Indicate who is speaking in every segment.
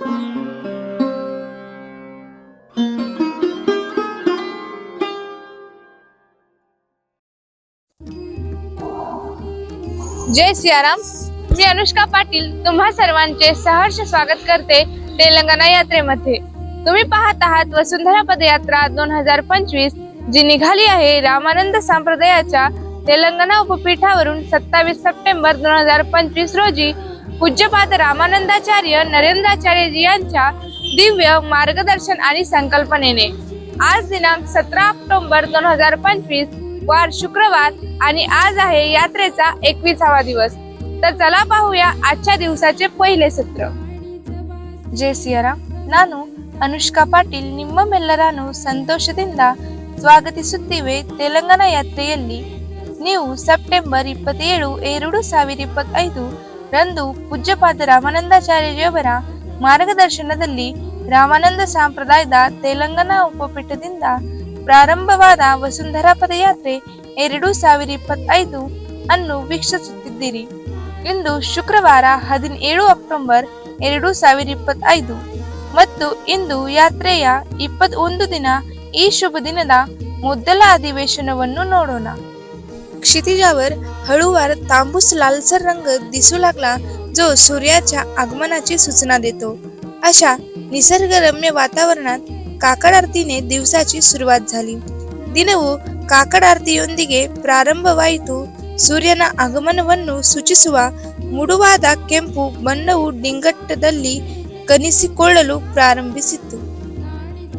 Speaker 1: जय सियाराम. मी अनुष्का पाटील तुम्हा सर्वांचे सहर्ष स्वागत करते तेलंगणा यात्रेमध्ये. तुम्ही पाहत आहात वसुंधरा पदयात्रा दोन हजार पंचवीस जी निघाली आहे रामानंद संप्रदायाच्या तेलंगणा उपपीठावरून सत्तावीस सप्टेंबर दोन हजार पंचवीस रोजी पूज्यपाद रामानंदाचार्य नरेंद्राचार्यजी यांच्या दिव्य मार्गदर्शन आणि संकल्पनेने आज दिनांक सतरा ऑक्टोबर दोन हजार पंचवीस वार शुक्रवार आणि आज आहे यात्रेचा एकविसावा दिवस तर चला पाहूया आजच्या दिवसाचे पहिले सत्र ಜೆ ಸಿಯರಾಮ್ ನಾನು ಅನುಷ್ಕಾ ಪಾಟೀಲ್ ನಿಮ್ಮ ಮೆಲ್ಲರನ್ನು ಸಂತೋಷದಿಂದ ಸ್ವಾಗತಿಸುತ್ತೇವೆ ತೆಲಂಗಾಣ ಯಾತ್ರೆಯಲ್ಲಿ ನೀವು ಸೆಪ್ಟೆಂಬರ್ ಇಪ್ಪತ್ತೇಳು ಎರಡು ಸಾವಿರ ಇಪ್ಪತ್ತೈದು ರಂದು ಪೂಜ್ಯಪಾದ ರಾಮಾನಂದಾಚಾರ್ಯರವರ ಮಾರ್ಗದರ್ಶನದಲ್ಲಿ ರಾಮಾನಂದ ಸಂಪ್ರದಾಯದ ತೆಲಂಗಾಣ ಉಪಪೀಠದಿಂದ ಪ್ರಾರಂಭವಾದ ವಸುಂಧರಾ ಪದಯಾತ್ರೆ ಎರಡು ಸಾವಿರ ಇಪ್ಪತ್ತೈದು ಅನ್ನು ವೀಕ್ಷಿಸುತ್ತಿದ್ದೀರಿ ಇಂದು ಶುಕ್ರವಾರ ಹದಿನೇಳು ಅಕ್ಟೋಬರ್ ಎರಡು ಸಾವಿರ ಇಪ್ಪತ್ತೈದು. ಮತ್ತು ಇಂದು ಯಾತ್ರೆಯ ಇಪ್ಪತ್ತೊಂದು ದಿನ ಈ ಶುಭ ದಿನದ ಮೊದಲ ಅಧಿವೇಶನವನ್ನು ನೋಡೋಣ. क्षितिजावर हळूवार तांबूस लालसर रंग दिसू लागला जो सूर्याच्या आगमनाची सूचना देतो अशा निसर्गरम्य वातावरणात काकड आरतीने दिवसाची सुरुवात झाली ದಿನವು ಕಾಕಡ ಆರತಿಯೊಂದಿಗೆ ಪ್ರಾರಂಭವಾಯಿತು ಸೂರ್ಯನ ಆಗಮನವನ್ನು ಸೂಚಿಸುವ ಮುಡುವಾದ ಕೆಂಪು ಬಣ್ಣವು ಡಿಂಗಟ್ಟದಲ್ಲಿ ಕನಿಸಿಕೊಳ್ಳಲು ಪ್ರಾರಂಭಿಸಿತ್ತು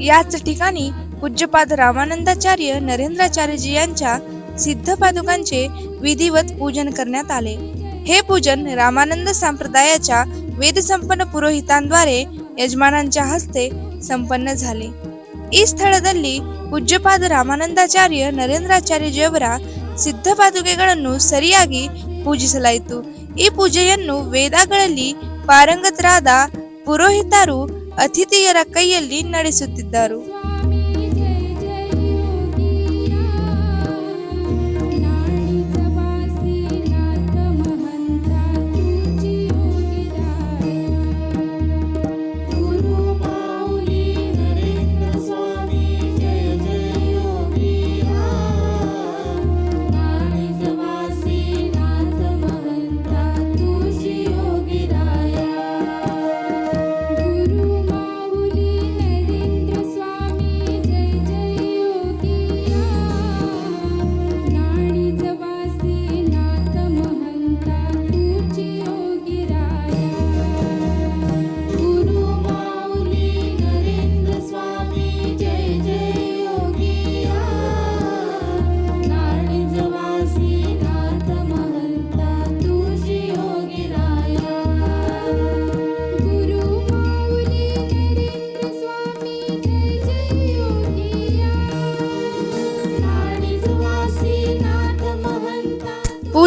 Speaker 1: याच ठिकाणी पूज्यपाद रामानंदाचार्य नरेंद्राचार्यजी यांच्या सिद्ध पादुकांचे विधिवत पूजन करण्यात आले हे पूजन रामानंद संप्रदायाच्या वेदसंपन्न पुरोहितांद्वारे यजमानांच्या हस्ते संपन्न झाले ಈ ಸ್ಥಳದಲ್ಲಿ ಪೂಜ್ಯಪಾದ ರಾಮಾನಂದಾಚಾರ್ಯ ನರೇಂದ್ರಾಚಾರ್ಯಜಿಯವರ ಸಿದ್ಧ ಪಾದುಕೆಗಳನ್ನು ಸರಿಯಾಗಿ ಪೂಜಿಸಲಾಯಿತು ಈ ಪೂಜೆಯನ್ನು ವೇದಗಳಲ್ಲಿ ಪಾರಂಗತರಾದ ಪುರೋಹಿತರು ಅತಿಥಿಯರ ಕೈಯಲ್ಲಿ ನಡೆಸುತ್ತಿದ್ದರು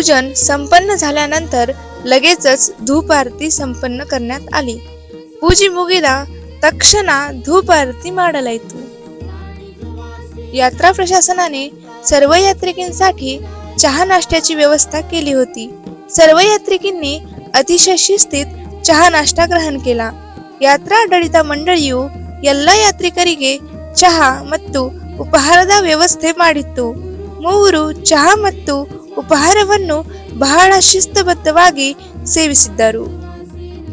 Speaker 1: पूजन संपन्न झाल्यानंतर लगेचच धूप आरती संपन्न करण्यात आली ಪೂಜೆ ಮುಗಿದ ತಕ್ಷಣ ಧೂಪ आरती ಮಾಡಲಾಯಿತು यात्रा प्रशासनाने सर्व यात्रिकींसाठी चहा नाश्त्याची व्यवस्था केली होती सर्व यात्रिकींनी अतिशय शिस्तीत ಚಹಾ ನಾಷ್ಟ ಗ್ರಹಣ केला ಯಾತ್ರಾ ಆಡಳಿತ ಮಂಡಳಿಯು ಎಲ್ಲ ಯಾತ್ರಿಕರಿಗೆ ಚಹಾ ಮತ್ತು ಉಪಹಾರದ ವ್ಯವಸ್ಥೆ ಮಾಡಿತ್ತು ಮೂವರು ಚಹಾ ಮತ್ತು ಉಪಹಾರವನ್ನು ಬಹಳ ಶಿಸ್ತುಬದ್ಧವಾಗಿ ಸೇವಿಸಿದ್ದರು.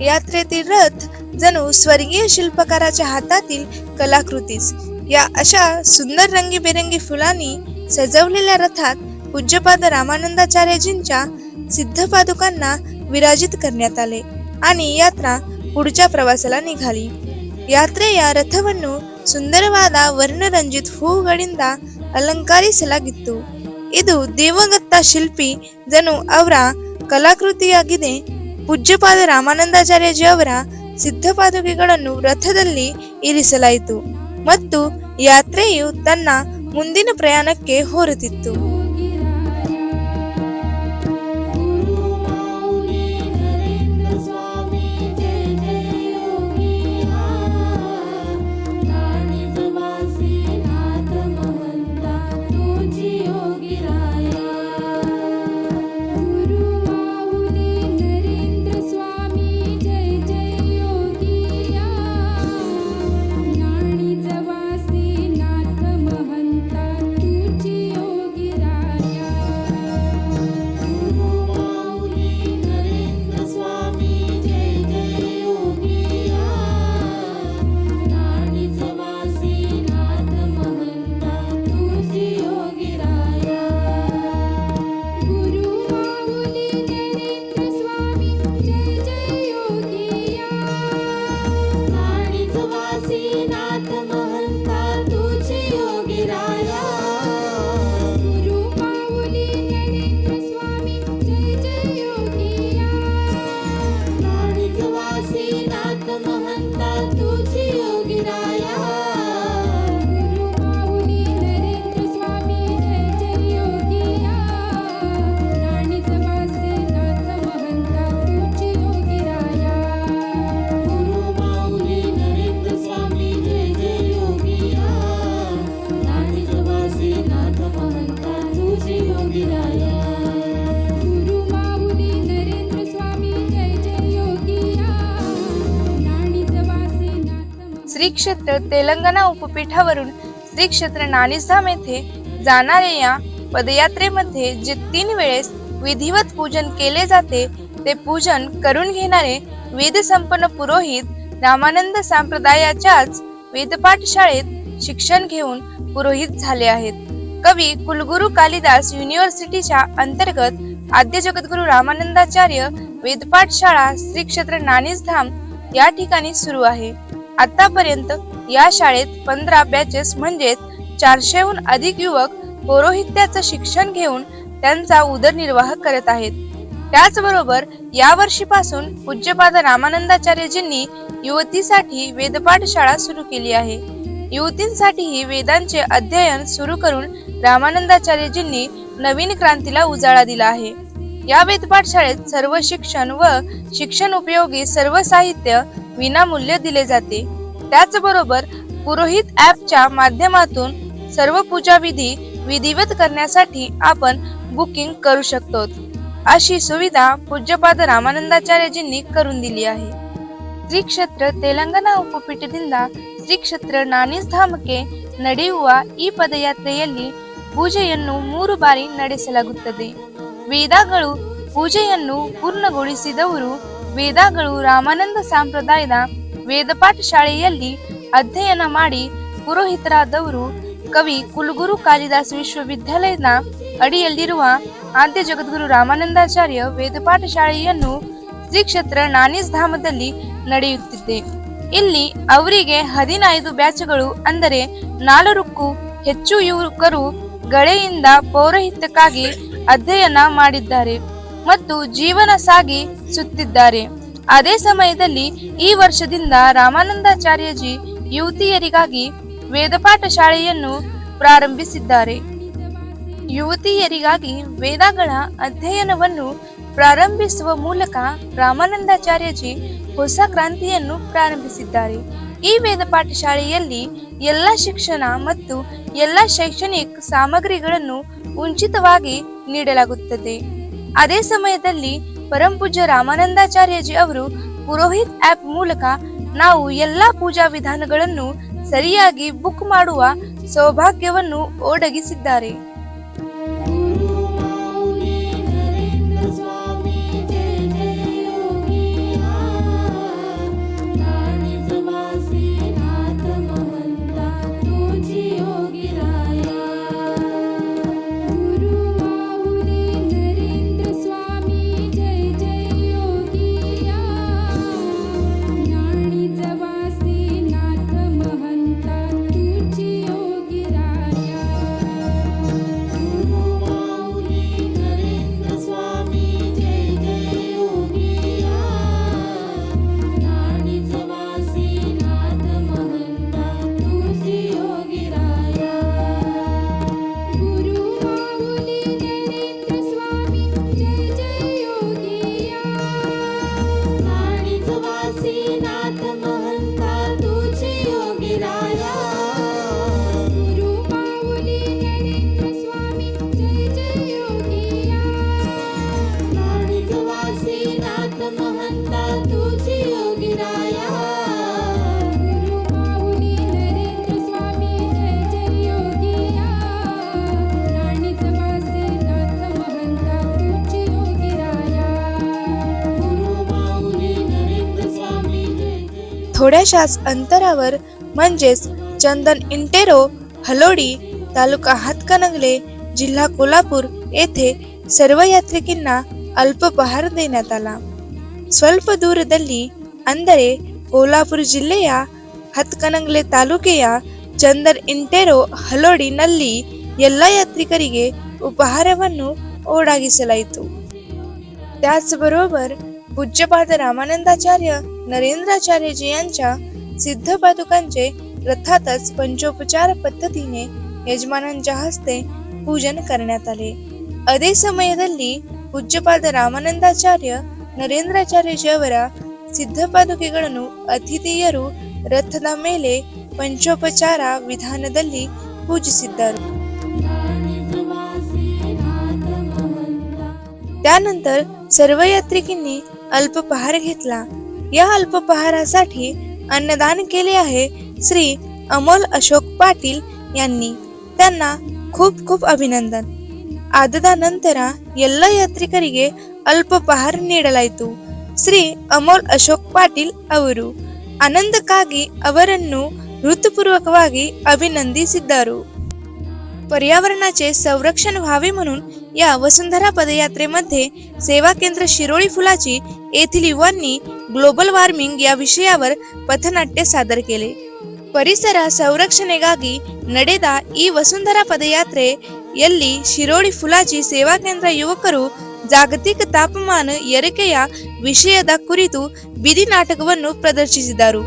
Speaker 1: ಯಾತ್ರೆतील ರथ जणू स्वर्गीय शिल्पकाराच्या हातातील कलाकृतीच या अशा सुंदर रंगीबेरंगी फुलांनी सजवलेल्या रथात पूज्यपाद रामानंदाचार्यजींच्या सिद्ध पादुकांना विराजित करण्यात आले आणि यात्रा पुढच्या प्रवासाला निघाली यात्रे या रथವನ್ನು ಸುಂದರವಾದ ವರ್ಣರಂಜಿತ್ ಹೂಗಳಿಂದ ಅಲಂಕರಿಸಲಾಗಿತ್ತು. ಇದು ದಿವಂಗತ ಶಿಲ್ಪಿ ಜನು ಅವರ ಕಲಾಕೃತಿಯಾಗಿದೆ. ಪೂಜ್ಯಪಾದ ರಾಮಾನಂದಾಚಾರ್ಯಜಿ ಅವರ ಸಿದ್ಧ ಪಾದುಕೆಗಳನ್ನು ರಥದಲ್ಲಿ ಇರಿಸಲಾಯಿತು ಮತ್ತು ಯಾತ್ರೆಯು ತನ್ನ ಮುಂದಿನ ಪ್ರಯಾಣಕ್ಕೆ ಹೊರಟಿತ್ತು क्षेत्र तेलंगणा उपपीठावरून श्री क्षेत्र नाणीसधाम येथे जाणाऱ्या या पदयात्रेमध्ये जे तीन वेळेस विधिवत पूजन केले जाते ते पूजन करून घेणारे वेद संपन्न पुरोहित रामानंद संप्रदायाच्याच वेदपाठ शाळेत शिक्षण घेऊन पुरोहित झाले आहेत. कवी कुलगुरू कालिदास युनिव्हर्सिटीच्या अंतर्गत आद्य जगद्गुरु रामानंदाचार्य वेदपाठ शाळा श्री क्षेत्र नाणीसधाम या ठिकाणी सुरू आहे. आतापर्यंत या शाळेत पंधरा बॅचेस म्हणजेच चारशेहून अधिक युवक पौरोहित्याचं शिक्षण घेऊन त्यांचा उदरनिर्वाह करत आहेत. त्याचबरोबर या वर्षीपासून पूज्यपाद रामानंदाचार्यजींनी युवतीसाठी वेदपाठ शाळा सुरू केली आहे. युवतींसाठीही वेदांचे अध्ययन सुरू करून रामानंदाचार्यजींनी नवीन क्रांतीला उजाळा दिला आहे. या वेदपाठ शाळेत सर्व शिक्षण व शिक्षण उपयोगी सर्व साहित्य विनामूल्य दिले जाते त्याचबरोबर पुरोहित ॲपच्या माध्यमातून सर्व पूजा विधी विधिवत करण्यासाठी आपण बुकिंग करू शकतो अशी सुविधा पूज्यपाद रामानंदाचार्यजींनी करून दिली आहे ಶ್ರೀ ಕ್ಷೇತ್ರ ತೆಲಂಗಾಣ ಉಪಪೀಠದಿಂದ ಶ್ರೀ ಕ್ಷೇತ್ರ ನಾಣಿಧಾಮಕ್ಕೆ ನಡೆಯುವ ಈ ಪದಯಾತ್ರೆಯಲ್ಲಿ ಪೂಜೆಯನ್ನು ಮೂರು ಬಾರಿ ನಡೆಸಲಾಗುತ್ತದೆ ವೇದಗಳು ಪೂಜೆಯನ್ನು ಪೂರ್ಣಗೊಳಿಸಿದವರು ವೇದಗಳು ರಾಮಾನಂದ ಸಂಪ್ರದಾಯದ ವೇದಪಾಠ ಶಾಲೆಯಲ್ಲಿ ಅಧ್ಯಯನ ಮಾಡಿ ಪುರೋಹಿತರಾದವರು ಕವಿ ಕುಲಗುರು ಕಾಳಿದಾಸ ವಿಶ್ವವಿದ್ಯಾಲಯದ ಅಡಿಯಲ್ಲಿರುವ ಆದ್ಯ ಜಗದ್ಗುರು ರಾಮಾನಂದಾಚಾರ್ಯ ವೇದಪಾಠ ಶಾಲೆಯನ್ನು ಶ್ರೀ ಕ್ಷೇತ್ರ ನಾನೀಸ್ ಧಾಮದಲ್ಲಿ ನಡೆಯುತ್ತಿದೆ. ಇಲ್ಲಿ ಅವರಿಗೆ ಹದಿನೈದು ಬ್ಯಾಚ್ಗಳು ಅಂದರೆ ನಾಲ್ಕಕ್ಕೂ ಹೆಚ್ಚು ಯುವಕರು ಗಳೆಯಿಂದ ಪೌರೋಹಿತ್ಯಕ್ಕಾಗಿ ಅಧ್ಯಯನ ಮಾಡಿದ್ದಾರೆ. ಮತ್ತು ಜೀವನ ಸಾಗಿ ಸುತ್ತಿದ್ದಾರೆ. ಅದೇ ಸಮಯದಲ್ಲಿ ಈ ವರ್ಷದಿಂದ ರಾಮಾನಂದಾಚಾರ್ಯಜಿ ಯುವತಿಯರಿಗಾಗಿ ವೇದಪಾಠ ಶಾಲೆಯನ್ನು ಪ್ರಾರಂಭಿಸಿದ್ದಾರೆ. ಯುವತಿಯರಿಗಾಗಿ ವೇದಗಳ ಅಧ್ಯಯನವನ್ನು ಪ್ರಾರಂಭಿಸುವ ಮೂಲಕ ರಾಮಾನಂದಾಚಾರ್ಯಜಿ ಹೊಸ ಕ್ರಾಂತಿಯನ್ನು ಪ್ರಾರಂಭಿಸಿದ್ದಾರೆ. ಈ ವೇದ ಪಾಠಶಾಲೆಯಲ್ಲಿ ಎಲ್ಲ ಶಿಕ್ಷಣ ಮತ್ತು ಎಲ್ಲ ಶೈಕ್ಷಣಿಕ ಸಾಮಗ್ರಿಗಳನ್ನು ಉಚಿತವಾಗಿ ನೀಡಲಾಗುತ್ತದೆ. ಅದೇ ಸಮಯದಲ್ಲಿ ಪರಂಪೂಜ್ಯ ರಾಮಾನಂದಾಚಾರ್ಯಜಿ ಅವರು ಪುರೋಹಿತ್ ಆಪ್ ಮೂಲಕ ನಾವು ಎಲ್ಲಾ ಪೂಜಾ ವಿಧಾನಗಳನ್ನು ಸರಿಯಾಗಿ ಬುಕ್ ಮಾಡುವ ಸೌಭಾಗ್ಯವನ್ನು ಒದಗಿಸಿದ್ದಾರೆ थोड्याशाच अंतरावर म्हणजेच चंदन इंटेरो हलोडी तालुका हातकणंगले जिल्हा कोल्हापूर येथे सर्व यात्रिकींना अल्पपहार देण्यात आला. स्वल्प दूरदल्ली अंदरे कोल्हापूर जिल्ह्या ಹತ್ಕನಂಗ್ಲೆ चंदन ಚಂದನ್ हलोडी नल्ली ಎಲ್ಲ ಯಾತ್ರಿಕರಿಗೆ ಉಪಹಾರವನ್ನು ಓಡಾಗಿಸಲಾಯಿತು त्याचबरोबर पूज्यपाद रामानंदाचार्य नरेंद्राचार्यजी यांच्या सिद्ध पादुकांचे रथातच पंचोपचार पद्धतीने यजमानांच्या हस्ते पूजन करण्यात आले ಅದೇ ಸಮಯದಲ್ಲಿ ಪೂಜ್ಯಪಾದ ರಾಮಾನಂದಾಚಾರ್ಯ ನರೇಂದ್ರಾಚಾರ್ಯಜಿಯವರ ಸಿದ್ಧಪಾದುಕೆಗಳನ್ನು ಅತಿಥಿಯರು ರಥದ ಮೇಲೆ ಪಂಚೋಪಚಾರ ವಿಧಾನದಲ್ಲಿ ಪೂಜಿಸಿದ್ದರು त्यानंतर सर्व यात्रिकींनी अल्पपहार घेतला या अल्पपहारासाठी अन्नदान केले आहे श्री अमोल अशोक पाटील यांनी त्यांना खूप खूप ಅಭಿನಂದನ್ ಆದದ ನಂತರ ಎಲ್ಲ ಯಾತ್ರಿಕರಿಗೆ ಅಲ್ಪಪಹಾರ ನೀಡಲಾಯಿತು ಶ್ರೀ ಅಮೋಲ್ ಅಶೋಕ್ ಪಾಟೀಲ್ ಅವರು ಆನಂದಕ್ಕಾಗಿ ಅವರನ್ನು ಹೃತ್ಪೂರ್ವಕವಾಗಿ ಅಭಿನಂದಿಸಿದ್ದರು पर्यावरणाचे संरक्षण व्हावे म्हणून या वसुंधरा पदयात्रेमध्ये सेवा केंद्र शिरोळी फुलाची येथील युवांनी ग्लोबल वार्मिंग या विषयावर पथनाट्य सादर केले ಪರಿಸರ ಸಂರಕ್ಷಣೆಗಾಗಿ ನಡೆದ ಈ ವಸುಂಧರಾ ಪದಯಾತ್ರೆಯಲ್ಲಿ ಶಿರೋಳಿ ಫುಲಾಚಿ ಸೇವಾ ಕೇಂದ್ರ ಯುವಕರು ಜಾಗತಿಕ ತಾಪಮಾನ ಏರಿಕೆಯ ವಿಷಯದ ಕುರಿತು ಬೀದಿ ನಾಟಕವನ್ನು ಪ್ರದರ್ಶಿಸಿದರು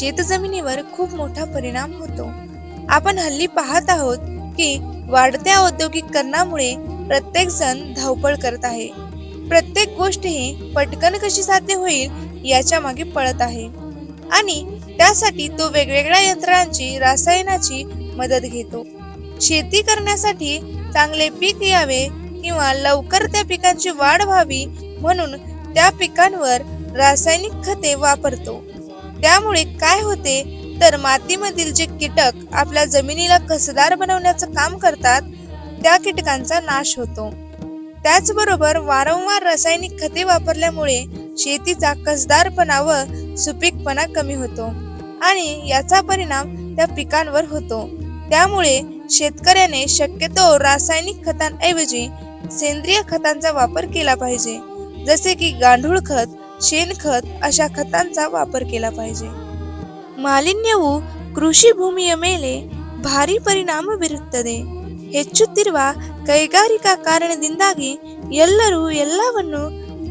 Speaker 1: शेतजमिनीवर खूप मोठा परिणाम होतो. आपण हल्ली पाहत आहोत की वाढत्या औद्योगिकरणामुळे प्रत्येक जण धावपळ करत आहे. प्रत्येक गोष्ट ही पटकन कशी साध्य होईल याच्या मागे पळत आहे. आणि त्यासाठी तो वेगवेगळ्या यंत्रांची रासायनाची मदत घेतो. शेती करण्यासाठी चांगले पीक यावे किंवा लवकर त्या पिकांची वाढ व्हावी म्हणून त्या पिकांवर रासायनिक खते वापरतो. त्यामुळे काय होते? तर मातीमधील जे कीटक आपल्या जमिनीला कसदार बनवण्याचं काम करतात त्या कीटकांचा नाश होतो. त्याचबरोबर वारंवार रासायनिक खते वापरल्यामुळे शेतीचा कसदारपणा व सुपीकपणा कमी होतो आणि याचा परिणाम त्या पिकांवर होतो. त्यामुळे शेतकऱ्याने शक्यतो रासायनिक खतांऐवजी सेंद्रिय खतांचा वापर केला पाहिजे. जसे की गांडूळ खत शेणखत अशा खतांचा वापर केला पाहिजे. ಮಾಲಿನ್ಯವು ಕೃಷಿ ಭೂಮಿಯ ಮೇಲೆ ಭಾರಿ ಪರಿಣಾಮ ಬೀರುತ್ತದೆ ಹೆಚ್ಚುತ್ತಿರುವ ಕೈಗಾರಿಕಾ ಕಾರಣದಿಂದಾಗಿ ಎಲ್ಲರೂ ಎಲ್ಲವನ್ನು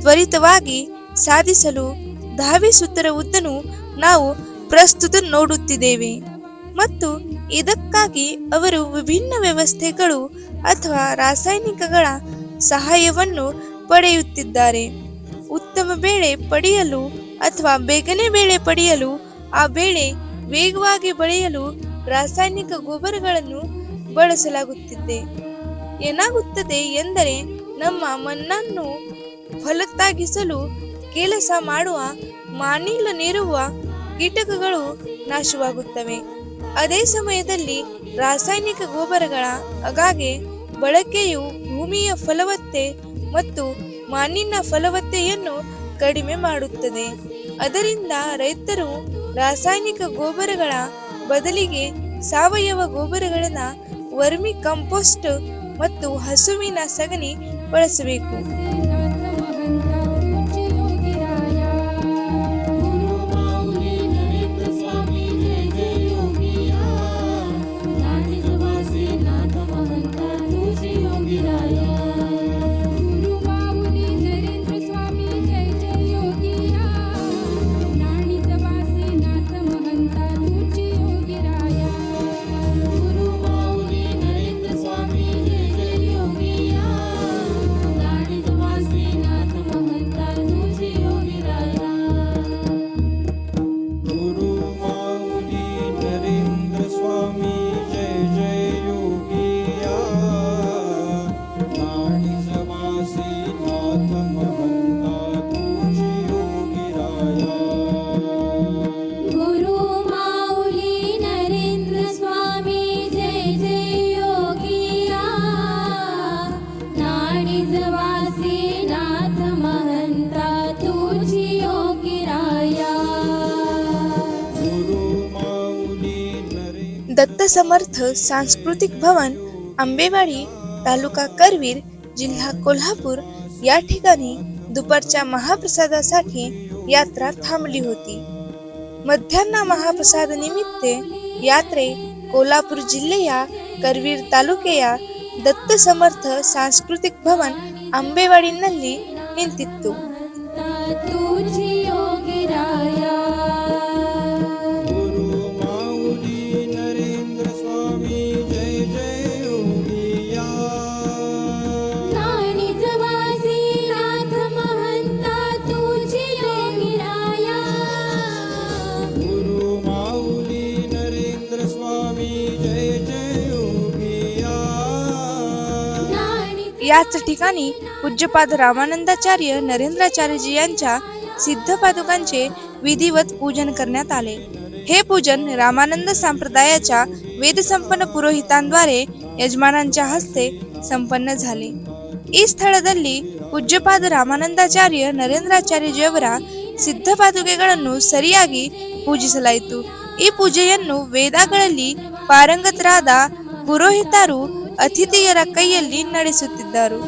Speaker 1: ತ್ವರಿತವಾಗಿ ಸಾಧಿಸಲು ಧಾವಿಸುತ್ತಿರ ಉದ್ದನು ನಾವು ಪ್ರಸ್ತುತ ನೋಡುತ್ತಿದ್ದೇವೆ. ಮತ್ತು ಇದಕ್ಕಾಗಿ ಅವರು ವಿಭಿನ್ನ ವ್ಯವಸ್ಥೆಗಳು ಅಥವಾ ರಾಸಾಯನಿಕಗಳ ಸಹಾಯವನ್ನು ಪಡೆಯುತ್ತಿದ್ದಾರೆ. ಉತ್ತಮ ಬೆಳೆ ಪಡೆಯಲು ಅಥವಾ ಬೇಗನೆ ಬೆಳೆ ಪಡೆಯಲು, ಆ ಬೆಳೆ ವೇಗವಾಗಿ ಬೆಳೆಯಲು ರಾಸಾಯನಿಕ ಗೊಬ್ಬರಗಳನ್ನು ಬಳಸಲಾಗುತ್ತಿದೆ. ಏನಾಗುತ್ತದೆ ಎಂದರೆ ನಮ್ಮ ಮಣ್ಣನ್ನು ಫಲತ್ತಾಗಿಸಲು ಕೆಲಸ ಮಾಡುವ ಮಾನಿಲನಿರುವ ಕೀಟಕಗಳು ನಾಶವಾಗುತ್ತವೆ. ಅದೇ ಸಮಯದಲ್ಲಿ ರಾಸಾಯನಿಕ ಗೊಬ್ಬರಗಳ ಆಗಾಗ್ಗೆ ಬಳಕೆಯು ಭೂಮಿಯ ಫಲವತ್ತೆ ಮತ್ತು ಮಣ್ಣಿನ ಫಲವತ್ತೆಯನ್ನು ಕಡಿಮೆ ಮಾಡುತ್ತದೆ. ಅದರಿಂದ ರೈತರು ರಾಸಾಯನಿಕ ಗೊಬ್ಬರಗಳ ಬದಲಿಗೆ ಸಾವಯವ ಗೊಬ್ಬರಗಳನ್ನು ವರ್ಮಿ ಕಂಪೋಸ್ಟ್ ಮತ್ತು ಹಸುವಿನ ಸಗಣಿ ಬಳಸಬೇಕು. समर्थ सांस्कृतिक भवन आंबेवाडी तालुका करवीर जिल्हा कोल्हापूर या ठिकाणी दुपारच्या महाप्रसादासाठी यात्रा थांबली होती मध्यान्ह महाप्रसाद निमित्त यात्रे कोल्हापूर जिल्ह्या करवीर ತಾಲೂಕೆಯ ದತ್ತ ಸಮರ್ಥ ಸಾಂಸ್ಕೃತಿಕ ಭವನ್ ಅಂಬೇವಾಡಿನಲ್ಲಿ ನಿಂತಿತ್ತು याच ठिकाणी पूज्यपाद रामानंदाचार्य नरेंद्राचार्यजी यांच्या सिद्ध पादुकांचे विधिवत पूजन करण्यात आले हे पूजन रामानंद संप्रदायाच्या वेदसंपन्न पुरोहितांद्वारे यजमानांच्या हस्ते संपन्न झाले ಈ ಸ್ಥಳದಲ್ಲಿ ಪೂಜ್ಯಪಾದ ರಾಮಾನಂದಾಚಾರ್ಯ ನರೇಂದ್ರಾಚಾರ್ಯಜಿಯವರ ಸಿದ್ಧ ಪಾದುಕೆಗಳನ್ನು ಸರಿಯಾಗಿ ಪೂಜಿಸಲಾಯಿತು ಈ ಪೂಜೆಯನ್ನು ವೇದಗಳಲ್ಲಿ ಪಾರಂಗತರಾದ ಪುರೋಹಿತರು ಅತಿಥಿಯರ ಕೈಯಲ್ಲಿ ನಡೆಸುತ್ತಿದ್ದರು.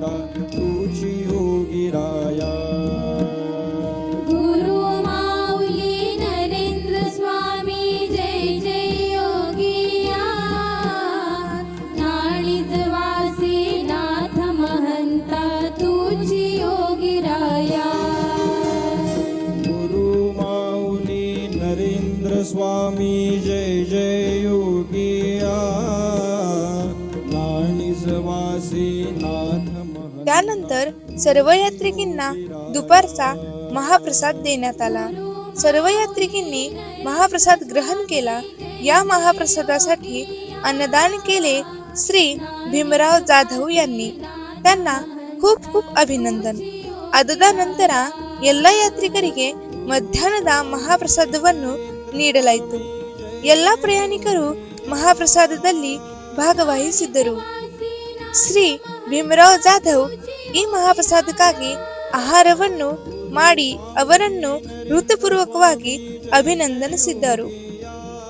Speaker 2: महंता
Speaker 1: सर्व यात्रिकींना दुपारचा महाप्रसाद देण्यात आला सर्व यात्रिकींनी महाप्रसाद ग्रहण केला या महाप्रसादासाठी अन्नदान केले श्री भीमराव जाधव यांनी त्यांना खूप खूप ಅಭಿನಂದನ್ ಅದಾದ ನಂತರ ಎಲ್ಲ ಯಾತ್ರಿಕರಿಗೆ ಮಧ್ಯಾಹ್ನದ ಮಹಾಪ್ರಸಾದವನ್ನು ನೀಡಲಾಯಿತು ಎಲ್ಲ ಪ್ರಯಾಣಿಕರು ಮಹಾಪ್ರಸಾದದಲ್ಲಿ ಭಾಗವಹಿಸಿದ್ದರು ಶ್ರೀ ಭೀಮರಾವ್ ಜಾಧವ್ ಈ ಮಹಾಪ್ರಸಾದಕ್ಕಾಗಿ ಆಹಾರವನ್ನು ಮಾಡಿ ಅವರನ್ನು ಹೃತಪೂರ್ವಕವಾಗಿ ಅಭಿನಂದನಿಸಿದ್ದರು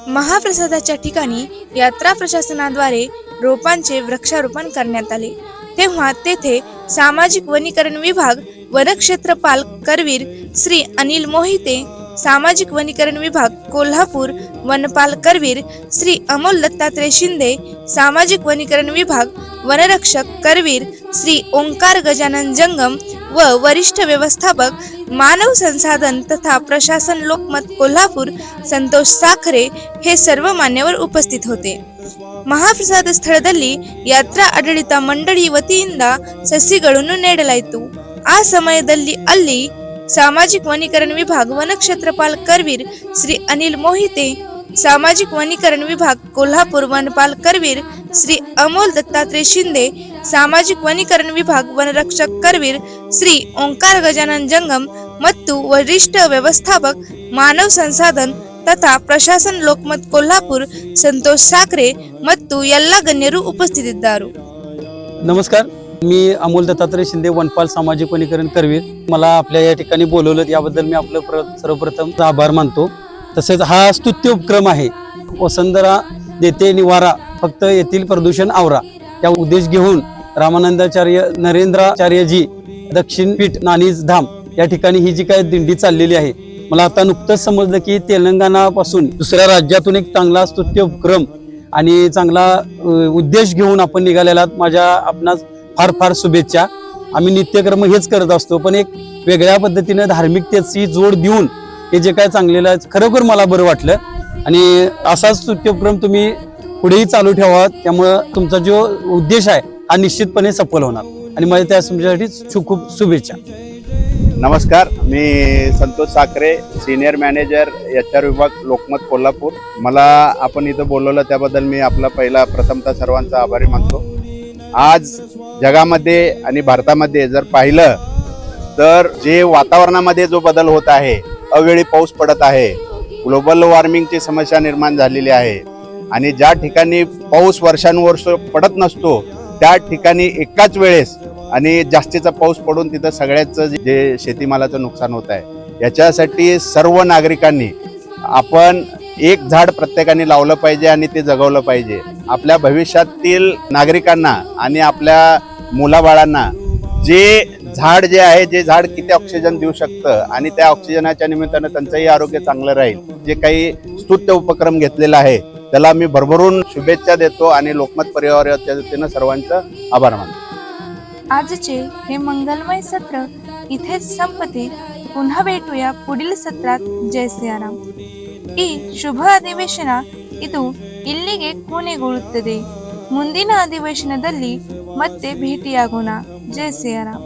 Speaker 1: महाप्रसादाच्या ठिकाणी यात्रा प्रशासनाद्वारे रोपांचे वृक्षारोपण करण्यात आले तेव्हा तेथे सामाजिक वनीकरण विभाग वनक्षेत्रपाल करवीर श्री अनिल मोहिते सामाजिक वनीकरण विभाग कोल्हापूर वनपाल करवीर श्री अमोल दत्तात्रय शिंदे सामाजिक वनीकरण विभाग वनरक्षक करवीर श्री ओंकार गजानन जंगम व वरिष्ठ व्यवस्थापक मानव संसाधन तथा प्रशासन लोकमत कोल्हापूर संतोष साखरे हे सर्व ಮಾನ್ಯವರು ಉಪಸ್ಥಿತ ಹೋತೆ ಮಹಾಪ್ರಸಾದ ಸ್ಥಳದಲ್ಲಿ ಯಾತ್ರಾ ಆಡಳಿತ ಮಂಡಳಿ ವತಿಯಿಂದ ಸಸಿಗಳನ್ನು ನೆಡಲಾಯಿತು ಆ ಸಮಯದಲ್ಲಿ ಅಲ್ಲಿ ಸಾಮಾಜಿಕ ವನೀಕರಣ ವಿಭಾಗ ವನಕ್ಷೇತ್ರಪಾಲ್ करवीर श्री अनिल मोहिते सामाजिक वनीकरण विभाग कोल्हापूर वनपाल करवीर श्री अमोल दत्तात्रय शिंदे सामाजिक वनीकरण विभाग वनरक्षक करवीर श्री ओंकार गजानन जंगम ಮತ್ತು ವರಿಷ್ಠ ವ್ಯವಸ್ಥಾಪಕ ಮಾನವ ಸಂಸಾಧನ್ ತಥಾ ಪ್ರಶಾಸನ ಲೋಕಮತ್ कोल्हापूर ಸಂತೋಷ್ ಸಾಕ್ರೆ ಮತ್ತು ಎಲ್ಲ ಗಣ್ಯರು ಉಪಸ್ಥಿತಿದ್ದರು
Speaker 3: नमस्कार मी अमोल दत्तात्रय शिंदे वनपाल सामाजिक वनीकरण करवीर. मला आपल्या या ठिकाणी बोलवलं याबद्दल मी आपलं प्र सर्वप्रथम आभार मानतो. तसेच हा स्तुत्य उपक्रम आहे. वसंतरा देते निवारा फक्त येथील प्रदूषण आवरा. या उद्देश घेऊन रामानंदाचार्य नरेंद्राचार्यजी दक्षिण पीठ नानीज धाम या ठिकाणी ही जी काय दिंडी चाललेली आहे. मला आता नुकतंच समजलं की तेलंगणापासून दुसऱ्या राज्यातून एक चांगला स्तुत्य उपक्रम आणि चांगला उद्देश घेऊन आपण निघालेला माझ्या आपणास फार फार शुभेच्छा. आम्ही नित्यक्रम हेच करत असतो पण एक वेगळ्या पद्धतीनं धार्मिकतेची जोड देऊन हे जे काय चांगलेलं आहे खरोखर मला बरं वाटलं. आणि असाच स्तुत्योपक्रम तुम्ही पुढेही चालू ठेवा त्यामुळं तुमचा जो उद्देश आहे हा निश्चितपणे सफल होणार. आणि माझ्या त्या तुमच्यासाठी खूप खूप शुभेच्छा.
Speaker 4: नमस्कार मी Santosh Sakhare senior manager H R विभाग लोकमत कोल्हापूर. मला आपण इथं बोलवलं त्याबद्दल मी आपला पहिला प्रथमतः सर्वांचा आभारी मानतो. आज जगामध्ये आणि भारतामध्ये जर पाहिलं तर जे वातावरणामध्ये जो बदल होत आहे अवेळी पाऊस पडत आहे ग्लोबल वॉर्मिंगची समस्या निर्माण झालेली आहे आणि ज्या ठिकाणी पाऊस वर्षानुवर्ष पडत नसतो त्या ठिकाणी एकाच वेळेस आणि जास्तीचा पाऊस पडून तिथं सगळ्याचं जे शेतीमालाचं नुकसान होत आहे याच्यासाठी सर्व नागरिकांनी आपण एक झाड प्रत्येकाने लावलं पाहिजे आणि ते जगवलं पाहिजे. आपल्या भविष्यातील नागरिकांना आणि आपल्या मुलाबाळांना जे झाड जे आहे जे झाड किती ऑक्सिजन देऊ शकतं आणि त्या ऑक्सिजनाच्या निमित्तानं त्यांचंही आरोग्य चांगलं राहील. जे काही स्तुत्य उपक्रम घेतलेला आहे त्याला मी भरभरून शुभेच्छा देतो आणि लोकमत परिवाराच्या वतीनं सर्वांचं आभार मानतो.
Speaker 1: आजचे हे मंगलमय सत्र इथेच संपते. पुन्हा भेटूया पुढील सत्रात. जय सियाराम ಈ ಶುಭ ಅಧಿವೇಶನ ಇದು ಇಲ್ಲಿಗೆ ಕೊನೆಗೊಳ್ಳುತ್ತದೆ. ಮುಂದಿನ ಅಧಿವೇಶನದಲ್ಲಿ ಮತ್ತೆ ಭೇಟಿಯಾಗೋಣ. ಜಯ ಸಿಯಾರಾಮ್